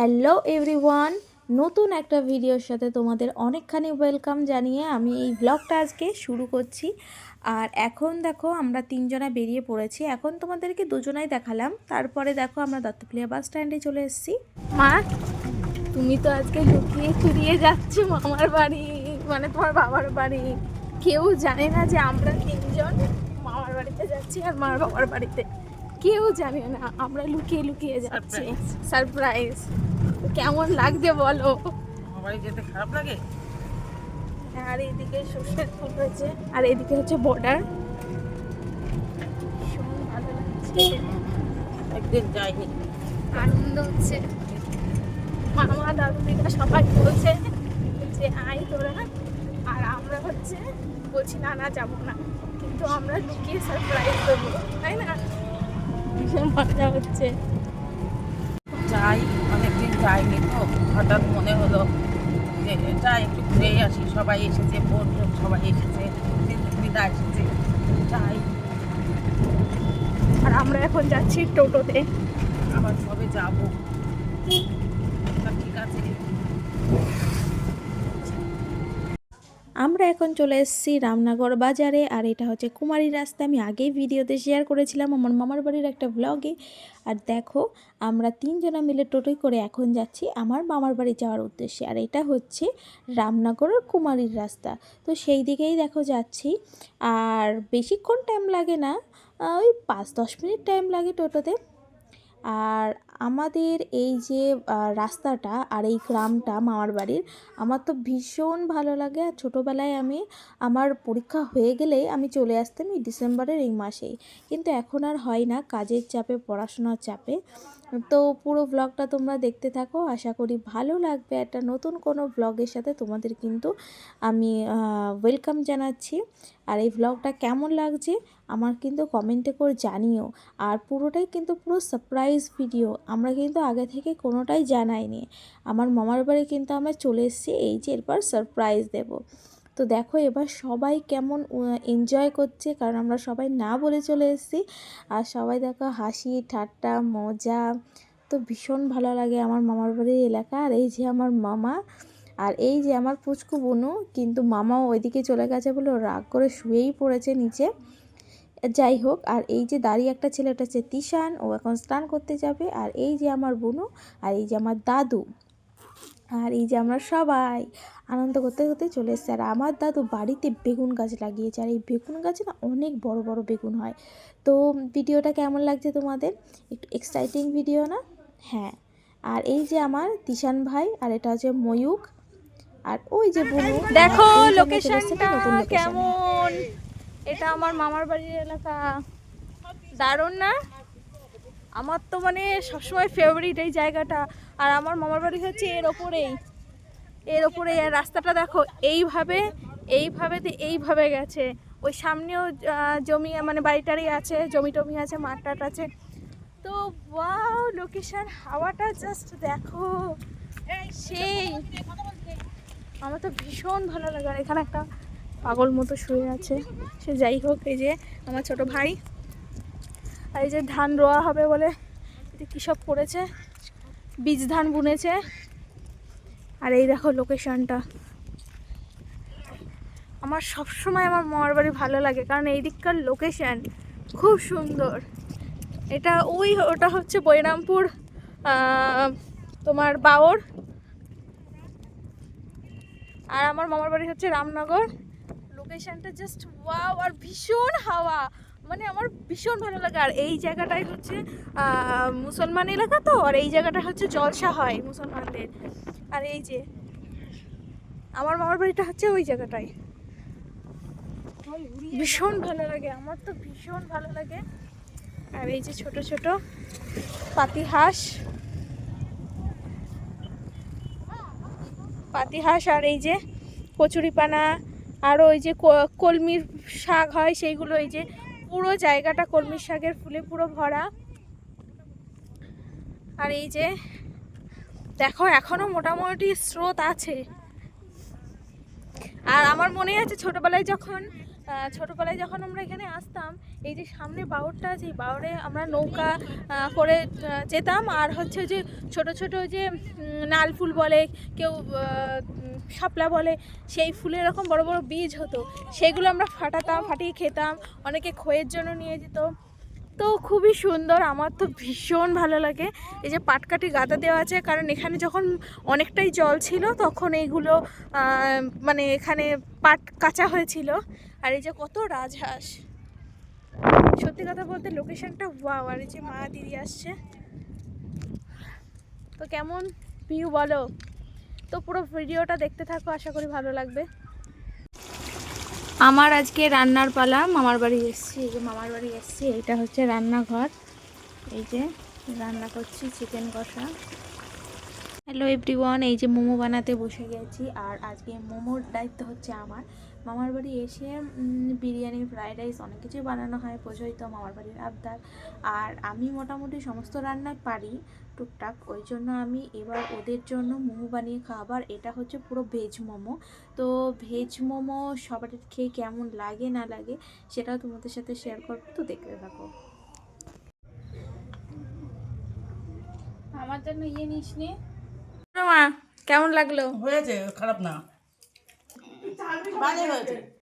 Hello everyone, নতুন একটা ভিডিওর সাথে তোমাদের অনেকখানি ওয়েলকাম জানিয়ে আমি এই ব্লগটা আজকে শুরু করছি। আর এখন দেখো আমরা তিনজনা বেরিয়ে পড়েছি। এখন তোমাদেরকে দুজনাই দেখালাম। তারপরে দেখো আমরা দত্তপ্রিয়া বাস স্ট্যান্ডে চলে এসেছি। মা, তুমি তো আজকে লুকিয়ে চুরিয়ে যাচ্ছ মামার বাড়ি মানে তোমার বাবার বাড়ি। কেউ জানে না যে আমরা তিনজন মামার বাড়িতে যাচ্ছি আর মার বাবার বাড়িতে। কেউ জানে না আমরা লুকিয়ে লুকিয়ে যাচ্ছি। সারপ্রাইজ কেমন লাগছে বলো? বাড়ি যেতে খারাপ লাগে? আর এইদিকে সর্ষের ফুল হয়েছে আর এদিকে হচ্ছে বর্ডার ভালো একদিন যাইনি। আনন্দ হচ্ছে। মামা দাদু দিদা সবাই বলছে যে আই তোরা। আর আমরা হচ্ছে বলছি না না যাব না। কিন্তু আমরা লুকিয়ে সারপ্রাইজ দেবো তাই না? ভীষণ মজা হচ্ছে। যাই অনেকদিন যাইনি তো হঠাৎ মনে হলো যে যাই একটু ঘুরেই আসি। সবাই এসেছে বোন টোন সবাই এসেছে দিদা এসেছে যাই। আর আমরা এখন যাচ্ছি টোটোতে। আবার সবে যাব? ঠিক আছে। আমরা এখন চলে এসেছি রামনগর বাজারে, আর এটা হচ্ছে কুমারী রাস্তা। আমি আগেই ভিডিওতে শেয়ার করেছিলাম আমার মামার বাড়ির একটা ব্লগে আর দেখো, আমরা তিনজনা মিলে টোটোই করে এখন যাচ্ছি আমার মামার বাড়ি যাওয়ার উদ্দেশ্যে, আর এটা হচ্ছে রামনগরের কুমারীর রাস্তা। তো সেই দিকেই দেখো যাচ্ছি, আর বেশিক্ষণ টাইম লাগে না ওই পাঁচ দশ মিনিট টাইম লাগে টোটোতে। আর আমাদের এই যে রাস্তাটা আর এই গ্রামটা মামার বাড়ির, আমার তো ভীষণ ভালো লাগে। আর ছোটোবেলায় আমি, আমার পরীক্ষা হয়ে গেলেই আমি চলে আসতাম এই ডিসেম্বরের এই মাসেই। কিন্তু এখন আর হয় না, কাজের চাপে, পড়াশোনার চাপে। তো পুরো ব্লগটা তোমরা দেখতে থাকো। আশা করি ভালো লাগবে। একটা নতুন কোনো ব্লগের সাথে তোমাদের কিন্তু আমি ওয়েলকাম জানাচ্ছি। আর এই ব্লগটা কেমন লাগছে, আমার কিন্তু কমেন্টে করে জানিও। আর পুরোটাই কিন্তু পুরো সারপ্রাইজ ভিডিও আমরা কিন্তু আগে থেকে কোনোটাই জানাইনি। আমার মামার বাড়ি কিন্তু আমরা চলে এসেছি, এই যে এরপর সারপ্রাইজ দেব। তো দেখো এবার সবাই কেমন এনজয় করছে, কারণ আমরা সবাই না বলে চলে এসেছি। আর সবাই দেখো হাসি, ঠাট্টা, মজা, তো ভীষণ ভালো লাগে আমার মামার বাড়ির এলাকা। আর এই যে আমার মামা, আর এই যে আমার পুচকু বনু, কিন্তু মামাও ওইদিকে চলে গেছে বলে রাগ করে শুয়েই পড়েছে নিচে। যাই হোক আর এই যে দাঁড়িয়ে একটা ছেলে ওটা হচ্ছে তিশান ও এখন স্নান করতে যাবে। আর এই যে আমার বোনু আর এই যে আমার দাদু আর এই যে আমরা সবাই আনন্দ করতে করতে চলে এসেছি। আর আমার দাদু বাড়িতে বেগুন গাছ লাগিয়েছে আর এই বেগুন গাছে না অনেক বড় বড় বেগুন হয়। তো ভিডিওটা কেমন লাগছে তোমাদের? একটু এক্সাইটিং ভিডিও না? হ্যাঁ। আর এই যে আমার তিশান ভাই আর এটা হচ্ছে ময়ূক আর ওই যে বুনু দেখো লোকেশনটা। কেমন? এটা আমার মামার বাড়ির এলাকা দারুণ না আমার তো মানে সবসময় ফেভারিট এই জায়গাটা আর আমার মামার বাড়ি হচ্ছে এর ওপরেই এর ওপরে রাস্তাটা দেখো এইভাবে এইভাবে এইভাবে গেছে ওই সামনেও জমি মানে বাড়িটারি আছে জমি টমি আছে মাঠ টাট আছে তো ওয়াও লোকেশন হাওয়াটা জাস্ট দেখো সেই আমার তো ভীষণ ভালো লাগে আর এখানে একটা পাগল মতো শুয়ে আছে। সে যাই হোক, এই যে আমার ছোট ভাই। আর এই যে ধান রোয়া হবে বলে কী সব করেছে? বীজ ধান বুনেছে। আর এই দেখো লোকেশনটা আমার সবসময় আমার মামার বাড়ি ভালো লাগে, কারণ এই দিককার লোকেশন খুব সুন্দর। এটা ওই, ওটা হচ্ছে বৈরামপুর তোমার বাওর। আর আমার মামার বাড়ি হচ্ছে রামনগর। লোকেশনটা জাস্ট ওয়াও আর ভীষণ হাওয়া। মানে আমার ভীষণ ভালো লাগে। আর এই জায়গাটাই হচ্ছে মুসলমান এলাকা তো, আর এই জায়গাটা হচ্ছে জলসা হয় মুসলমানদের। আর এই যে, আমার মামার বাড়িটা হচ্ছে ওই জায়গাটায় ভীষণ ভালো লাগে, আমার তো ভীষণ ভালো লাগে। আর এই যে ছোট ছোট পাতি হাঁস পাতি হাঁস আর এই যে কচুরিপানা। আর ওই যে কলমির শাক হয় সেইগুলো, এই যে পুরো জায়গাটা কলমির শাকের ফুলে পুরো ভরা। আর এই যে, দেখো এখনও মোটামুটি স্রোত আছে। আর আমার মনে আছে ছোটবেলায় যখন ছোটবেলায় যখন আমরা এখানে আসতাম, এই যে সামনে বাউরটা আছে বাউরে আমরা নৌকা করে যেতাম। আর হচ্ছে যে ছোট ছোট যে নাল ফুল বলে কেউ শাপলা বলে, সেই ফুলের এরকম বড় বড় বীজ হতো। সেগুলো আমরা ফাটাতাম, ফাটিয়ে খেতাম, অনেকে খইয়ের জন্য নিয়ে যেত। তো খুবই সুন্দর, আমার তো ভীষণ ভালো লাগে। এই যে পাটকাঠি গাদা দেওয়া আছে, কারণ এখানে যখন অনেকটাই জল ছিল, তখন এইগুলো মানে এখানে পাট কাঁচা হয়েছিল। আর এই যে কত রাজহাঁস। সত্যি কথা বলতে লোকেশনটা ওয়াও আর এই যে মা দিদি আসছে। তো কেমন? ভিউ বলো। তো পুরো ভিডিওটা দেখতে থাকো, আশা করি ভালো লাগবে। আমার আজকে রান্নার পালা, মামার বাড়ি এসছি। এই যে মামার বাড়ি এসছি এটা হচ্ছে রান্নাঘর। এই যে রান্না করছি চিকেন কষা। হ্যালো এভরিওয়ান এই যে মোমো বানাতে বসে গেছি, আর আজকে মোমোর দায়িত্ব হচ্ছে আমার। মামার বাড়ি এসে বিরিয়ানি ফ্রাইড রাইস অনেক কিছুই বানানো হয় বোঝোই তো মামার বাড়ির আবদার। আর আমি মোটামুটি সমস্ত রান্নাই পারি টুকটাক ওই জন্য আমি এবার ওদের জন্য মোমো বানিয়ে খাবার এটা হচ্ছে পুরো ভেজ মোমো। তো ভেজ মোমো সবার খেয়ে কেমন লাগে না লাগে সেটাও তোমাদের সাথে শেয়ার করব তো দেখতে থাকো। আমার জন্য ইয়ে নিস নি কেমন লাগল? হয়েছে খারাপ না। ভালো হয়েছে